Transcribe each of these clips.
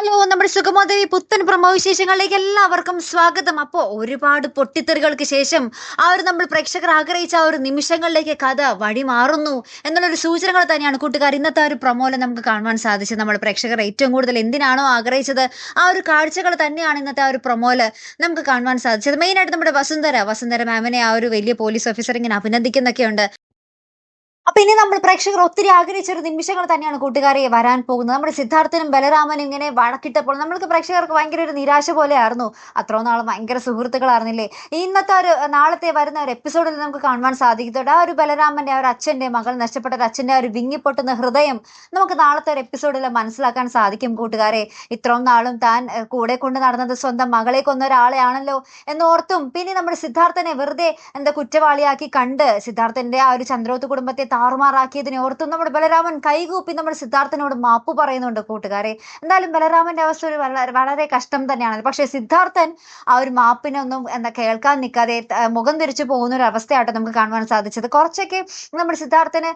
Hello നമ്മുടെ സുഗമോദേവി പുത്തൻ promo വിശേഷങ്ങളിലേക്ക് എല്ലാവർക്കും സ്വാഗതം. അപ്പോൾ ഒരുപാട് പൊട്ടിത്തെറികൾക്ക് ശേഷം ആ ഒരു നമ്മൾ പ്രേക്ഷകർ ആഗ്രഹിച്ച ആ ഒരു നിമിഷങ്ങളിലേക്ക് കഥ വഴി മാറുന്നു എന്നുള്ളൊരു സൂചനകൾ തന്നെയാണ് കൂട്ടുകാർ. ഇന്നത്തെ ആ ഒരു പ്രമോയിൽ നമുക്ക് കാണുവാൻ സാധിച്ചത് നമ്മൾ പ്രേക്ഷകർ ഏറ്റവും കൂടുതൽ എന്തിനാണോ ആഗ്രഹിച്ചത് ആ ഒരു കാഴ്ചകൾ തന്നെയാണ് ഇന്നത്തെ ആ ഒരു പ്രമോയിൽ നമുക്ക് കാണുവാൻ സാധിച്ചത്. മെയിനായിട്ട് നമ്മുടെ വസുന്ധര വസുന്ധര മാമിനെ ആ ഒരു വലിയ പോലീസ് ഓഫീസർ ഇങ്ങനെ അഭിനന്ദിക്കുന്നൊക്കെയുണ്ട്. അപ്പൊ ഇനി നമ്മൾ പ്രേക്ഷകർ ഒത്തിരി ആഗ്രഹിച്ച ഒരു നിമിഷങ്ങൾ തന്നെയാണ് കൂട്ടുകാരെ വരാൻ പോകുന്നത്. നമ്മുടെ സിദ്ധാർത്ഥനും ബലരാമനും ഇങ്ങനെ വഴക്കിട്ടപ്പോൾ നമ്മൾക്ക് പ്രേക്ഷകർക്ക് ഭയങ്കര ഒരു നിരാശ പോലെയായിരുന്നു. അത്രയും നാൾ ഭയങ്കര സുഹൃത്തുക്കളായിരുന്നില്ലേ? ഇന്നത്തെ ഒരു നാളത്തെ വരുന്ന ഒരു എപ്പിസോഡിൽ നമുക്ക് കാണുവാൻ സാധിക്കുന്നുണ്ട് ആ ഒരു ബലരാമന്റെ ആ ഒരു അച്ഛന്റെ മകൾ നഷ്ടപ്പെട്ട ഒരു അച്ഛന്റെ ഒരു വിങ്ങിപ്പൊട്ടുന്ന ഹൃദയം നമുക്ക് നാളത്തെ ഒരു എപ്പിസോഡിൽ മനസ്സിലാക്കാൻ സാധിക്കും കൂട്ടുകാരെ. ഇത്രയും നാളും താൻ കൂടെ കൊണ്ട് നടന്നത് സ്വന്തം മകളെ കൊന്ന ഒരാളെയാണല്ലോ എന്നോർത്തും. പിന്നെ നമ്മുടെ സിദ്ധാർത്ഥനെ വെറുതെ എന്താ കുറ്റവാളിയാക്കി കണ്ട് സിദ്ധാർത്ഥന്റെ ആ ഒരു ചന്ദ്രോത്ത് കുടുംബത്തെ താറുമാറാക്കിയതിനെ ഓർത്തും നമ്മുടെ ബലരാമൻ കൈകൂപ്പി നമ്മുടെ സിദ്ധാർത്ഥനോട് മാപ്പ് പറയുന്നുണ്ട് കൂട്ടുകാരെ. എന്തായാലും ബലരാമന്റെ അവസ്ഥ ഒരു വളരെ വളരെ കഷ്ടം തന്നെയാണ് പക്ഷെ സിദ്ധാർത്ഥൻ ആ ഒരു മാപ്പിനൊന്നും എന്താ കേൾക്കാൻ നിൽക്കാതെ മുഖം തിരിച്ചു പോകുന്ന ഒരു അവസ്ഥയാട്ടോ നമുക്ക് കാണുവാൻ സാധിച്ചത്. കുറച്ചൊക്കെ നമ്മുടെ സിദ്ധാർത്ഥന്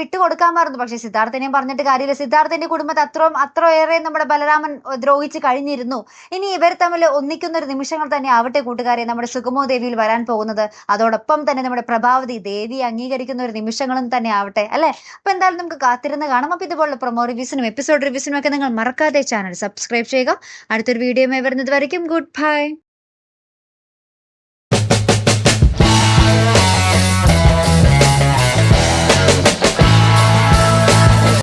വിട്ടുകൊടുക്കാൻ മറന്നു. പക്ഷെ സിദ്ധാർത്ഥനെയും പറഞ്ഞിട്ട് കാര്യമില്ല. സിദ്ധാർത്ഥന്റെ കുടുംബത്തെ അത്രയും അത്രയേറെ നമ്മുടെ ബലരാമൻ ദ്രോഹിച്ച് കഴിഞ്ഞിരുന്നു. ഇനി ഇവർ തമ്മിൽ ഒന്നിക്കുന്ന ഒരു നിമിഷങ്ങൾ തന്നെ ആവട്ടെ കൂട്ടുകാരെ. നമ്മുടെ സുഗമോ ദേവിയിൽ വരാൻ പോകുന്നത്. അതോടൊപ്പം തന്നെ നമ്മുടെ പ്രഭാവതി ദേവി അംഗീകരിക്കുന്ന ഒരു നിമിഷങ്ങളും തന്നെ ആവട്ടെ അല്ലെ? അപ്പൊ എന്തായാലും നമുക്ക് കാത്തിരുന്ന് കാണാം. അപ്പൊ ഇതുപോലുള്ള പ്രൊമോ റിവ്യൂസിനും എപ്പിസോഡ് റിവ്യൂസിനും ഒക്കെ നിങ്ങൾ മറക്കാതെ ചാനൽ സബ്സ്ക്രൈബ് ചെയ്യുക. അടുത്തൊരു വീഡിയോ വരുന്നത് വരയ്ക്കും. Good bye